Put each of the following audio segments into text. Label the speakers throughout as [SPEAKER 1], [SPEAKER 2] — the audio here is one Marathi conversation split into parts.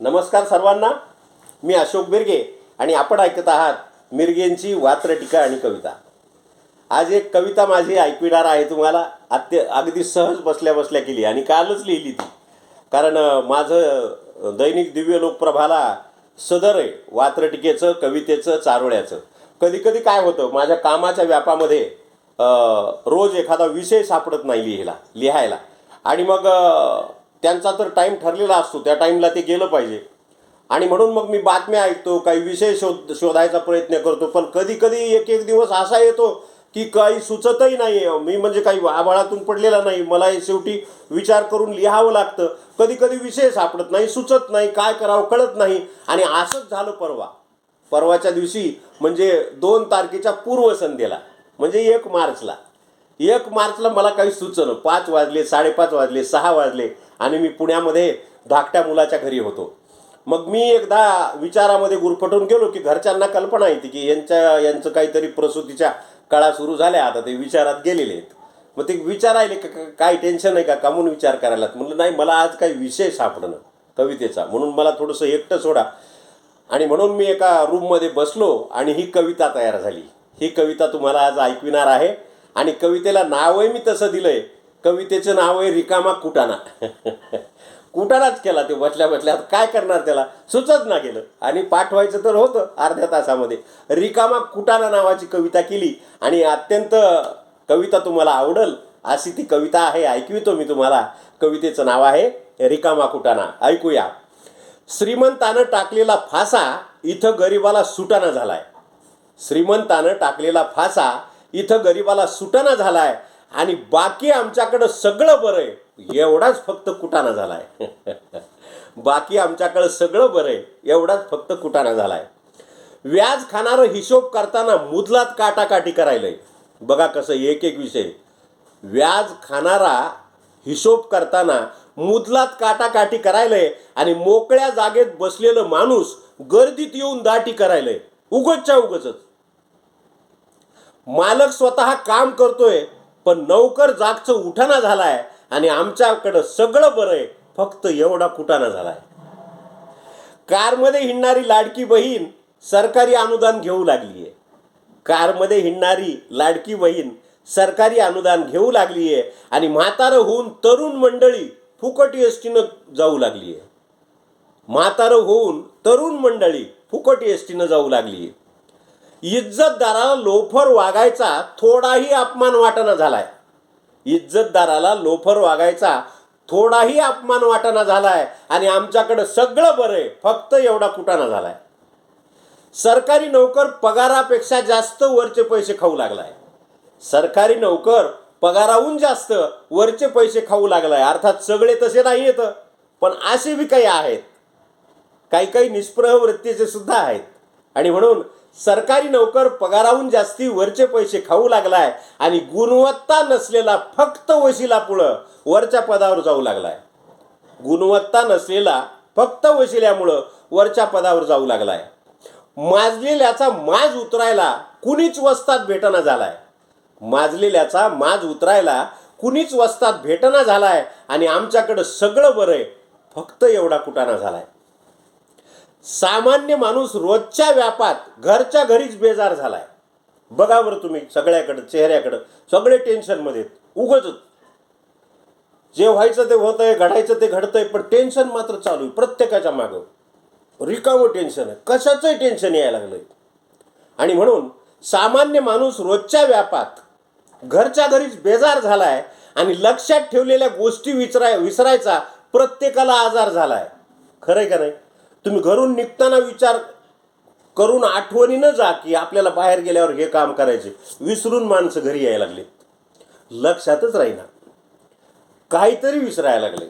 [SPEAKER 1] नमस्कार सर्वांना. मी अशोक बिरगे आणि आपण ऐकत आहात मिरगेंची वात्रटिका आणि कविता. आज एक कविता माझी ऐकविणार आहे तुम्हाला. अत्य अगदी सहज बसल्या बसल्या केली आणि कालच लिहिली ती. कारण माझं दैनिक दिव्य लोकप्रभाला सदर आहे वात्रटिकेचं कवितेचं चारोळ्याचं. कधीकधी काय होतं माझ्या कामाच्या व्यापामध्ये रोज एखादा विषय सापडत नाही लिहिला लिहायला. आणि मग त्यांचा तर टाईम ठरलेला असतो. त्या टाईमला ते गेलं पाहिजे. आणि म्हणून मग मी बातम्या ऐकतो काही विषय शोध शोधायचा प्रयत्न करतो. पण कधी कधी एक एक दिवस असा येतो की काही सुचतही नाही मी म्हणजे काही आभाळातून पडलेला नाही. मला हे शेवटी विचार करून लिहावं लागतं. कधी कधी विषय सापडत नाही सुचत नाही काय करावं कळत नाही. आणि असंच झालं परवा. परवाच्या दिवशी म्हणजे दोन तारखेच्या पूर्वसंध्येला म्हणजे एक मार्चला. एक मार्चला मला काही सुचलं. पाच वाजले साडेपाच वाजले सहा वाजले आणि मी पुण्यामध्ये धाकट्या मुलाच्या घरी होतो. मग मी एकदा विचारामध्ये गुरफटून गेलो की घरच्यांना कल्पना येते की यांच्या यांचं काहीतरी प्रसूतीच्या काळा सुरू झाल्या. आता ते विचारात गेलेले आहेत. मग ते विचारायले का का- काय टेन्शन आहे का? कामून विचार करायला म्हणलं नाही मला आज काही विषय सापडणं कवितेचा. म्हणून मला थोडंसं एकटं सोडा. आणि म्हणून मी एका रूममध्ये बसलो आणि ही कविता तयार झाली. ही कविता तुम्हाला आज ऐकविणार आहे. आणि कवितेला नावही मी तसं दिलंय. कवितेचं नाव आहे रिकामा कुटाणा. कुटाणाच केला ते बसल्या बसल्या. काय करणार त्याला? सुचत ना गेलं. आणि पाठवायचं तर होतं अर्ध्या तासामध्ये. रिकामा कुटाणा नावाची कविता केली. आणि अत्यंत कविता तुम्हाला आवडल अशी ती कविता आहे ऐकवितो मी तुम्हाला. कवितेचं नाव आहे रिकामा कुटाणा. ऐकूया. श्रीमंतानं टाकलेला फासा इथं गरिबाला सुटाणा झालाय. श्रीमंतानं टाकलेला फासा इथं गरिबाला सुटाणा झालाय आणि बाकी आमच्याकडं सगळं बरं आहे. एवढाच फक्त कुटाणा झालाय. बाकी आमच्याकडं सगळं बरं आहे. एवढाच फक्त कुटाणा झालाय. व्याज खाणारं हिशोब करताना मुदलात काटाकाटी करायलंय. बघा कसं एक एक विषय. व्याज खाणारा हिशोब करताना मुदलात काटाकाटी करायलंय आणि मोकळ्या जागेत बसलेलं माणूस गर्दीत येऊन दाटी करायलंय. उगचच्या उगचच. मालक स्वतः काम करतोय पण नौकर जागचं उठाणा झालाय आणि आमच्याकडं सगळं बरं आहे फक्त एवढा कुटाना झालाय. कारमध्ये हिंडणारी लाडकी बहीण सरकारी अनुदान घेऊ लागली आहे कारमध्ये हिंडणारी लाडकी बहीण सरकारी अनुदान घेऊ लागली आहे आणि म्हातारं होऊन तरुण मंडळी फुकट एस टीनं जाऊ लागली आहे म्हातारं होऊन तरुण मंडळी फुकट एस टीनं जाऊ लागली आहे इज्जतदाराला लोफर वागायचा थोडाही अपमान वाटणा झालाय. इज्जतदाराला लोफर वागायचा थोडाही अपमान वाटणा झालाय आणि आमच्याकडं सगळं बरं आहे फक्त एवढा कुटाणा झालाय. सरकारी नोकर पगारापेक्षा जास्त वरचे पैसे खाऊ लागलाय. सरकारी नोकर पगाराहून जास्त वरचे पैसे खाऊ लागलाय. अर्थात सगळे तसे नाही येत पण असे बी काही आहेत. काही काही निष्प्रह वृत्तीचे सुद्धा आहेत. आणि म्हणून सरकारी नोकर पगाराहून जास्ती वरचे पैसे खाऊ लागलाय आणि गुणवत्ता नसलेला फक्त वशिलापुळं वरच्या पदावर जाऊ लागलाय. गुणवत्ता नसलेला फक्त वशिल्यामुळं वरच्या पदावर जाऊ लागलाय. माजलेल्याचा माज उतरायला कुणीच वस्तात भेटना झालाय. माजलेल्याचा माज उतरायला कुणीच वस्तात भेटना झालाय आणि आमच्याकडं सगळं बरं आहे. फक्त एवढा कुटाणा झालाय. सामान्य माणूस रोजच्या व्यापात घरच्या घरीच बेजार झालाय. बघा बरं तुम्ही सगळ्याकडं चेहऱ्याकडं सगळे टेन्शनमध्ये आहेत. जे व्हायचं ते होतंय घडायचं ते घडतंय पण टेन्शन मात्र चालू आहे प्रत्येकाच्या मागं. रिकामं टेन्शन आहे. कशाचंही टेन्शन यायला लागलंय. आणि म्हणून सामान्य माणूस रोजच्या व्यापात घरच्या घरीच बेजार झालाय आणि लक्षात ठेवलेल्या गोष्टी विचराय विसरायचा प्रत्येकाला आजार झालाय. खरंय का नाही? तुम्ही घरून निघताना विचार करून आठवणीनं जा की आपल्याला बाहेर गेल्यावर हे काम करायचे. विसरून माणसं घरी यायला लागले. लक्षातच राहीना. काहीतरी विसरायला लागले.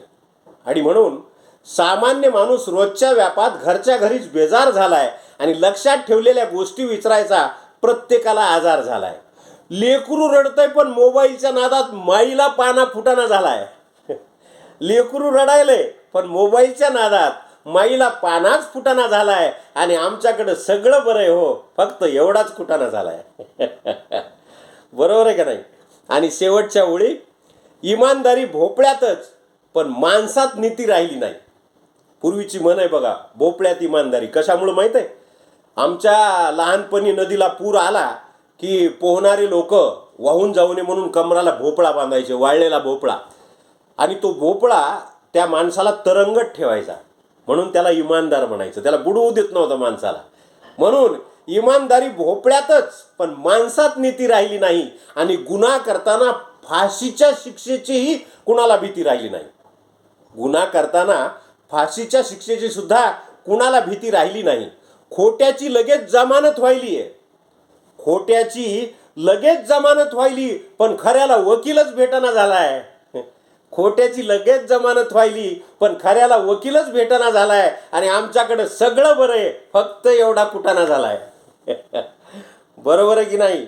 [SPEAKER 1] आणि म्हणून सामान्य माणूस रोजच्या व्यापात घरच्या घरीच बेजार झालाय आणि लक्षात ठेवलेल्या गोष्टी विचारायचा प्रत्येकाला आजार झालाय. लेकरू रडतंय पण मोबाईलच्या नादात माईला पाना फुटाणा झालाय. लेकरू रडायलंय पण मोबाईलच्या नादात माईला पानाच फुटाणा झालाय आणि आमच्याकडं सगळं बरं आहे हो. फक्त एवढाच फुटाणा झालाय. बरोबर आहे का नाही? आणि शेवटच्या ओळी इमानदारी भोपळ्यातच पण माणसात नीती राहिली नाही. पूर्वीची म्हण आहे बघा भोपळ्यात इमानदारी. कशामुळं माहीत आहे? आमच्या लहानपणी नदीला पूर आला की पोहणारे लोक वाहून जाऊ नये म्हणून कमराला भोपळा बांधायचे वाळलेला भोपळा. आणि तो भोपळा त्या माणसाला तरंगत ठेवायचा. म्हणून त्याला इमानदार म्हणायचं. त्याला बुडवू देत नव्हतं माणसाला. म्हणून इमानदारी भोपळ्यातच पण माणसात नीती राहिली नाही आणि गुन्हा करताना फाशीच्या शिक्षेचीही कुणाला भीती राहिली नाही. गुन्हा करताना फाशीच्या शिक्षेची सुद्धा कुणाला भीती राहिली नाही. खोट्याची लगेच जमानत व्हायली आहे खोट्याची लगेच जमानत व्हायली पण खऱ्याला वकीलच भेटना झालाय. खोट्याची लगेच जमानत व्हायली पण खऱ्याला वकीलच भेटना झालाय आणि आमच्याकडे सगळं बरं आहे फक्त एवढा कुटाणा झालाय. बरोबर आहे की नाही?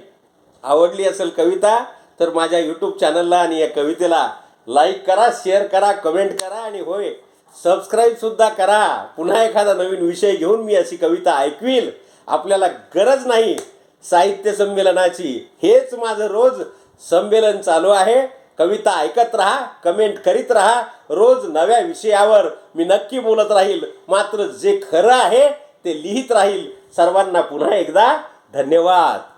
[SPEAKER 1] आवडली असेल कविता तर माझ्या यूट्यूब चॅनलला आणि या कवितेला लाईक करा शेअर करा कमेंट करा आणि होय सबस्क्राईबसुद्धा करा. पुन्हा एखादा नवीन विषय घेऊन मी अशी कविता ऐकवील. आपल्याला गरज नाही साहित्य संमेलनाची. हेच माझं रोज संमेलन चालू आहे. कविता ऐकत राहा कमेंट करीत राहा. रोज नव्या विषयावर मी नक्की बोलत राहील. मात्र जे खरं आहे ते लिहित राहील. सर्वांना पुन्हा एकदा धन्यवाद.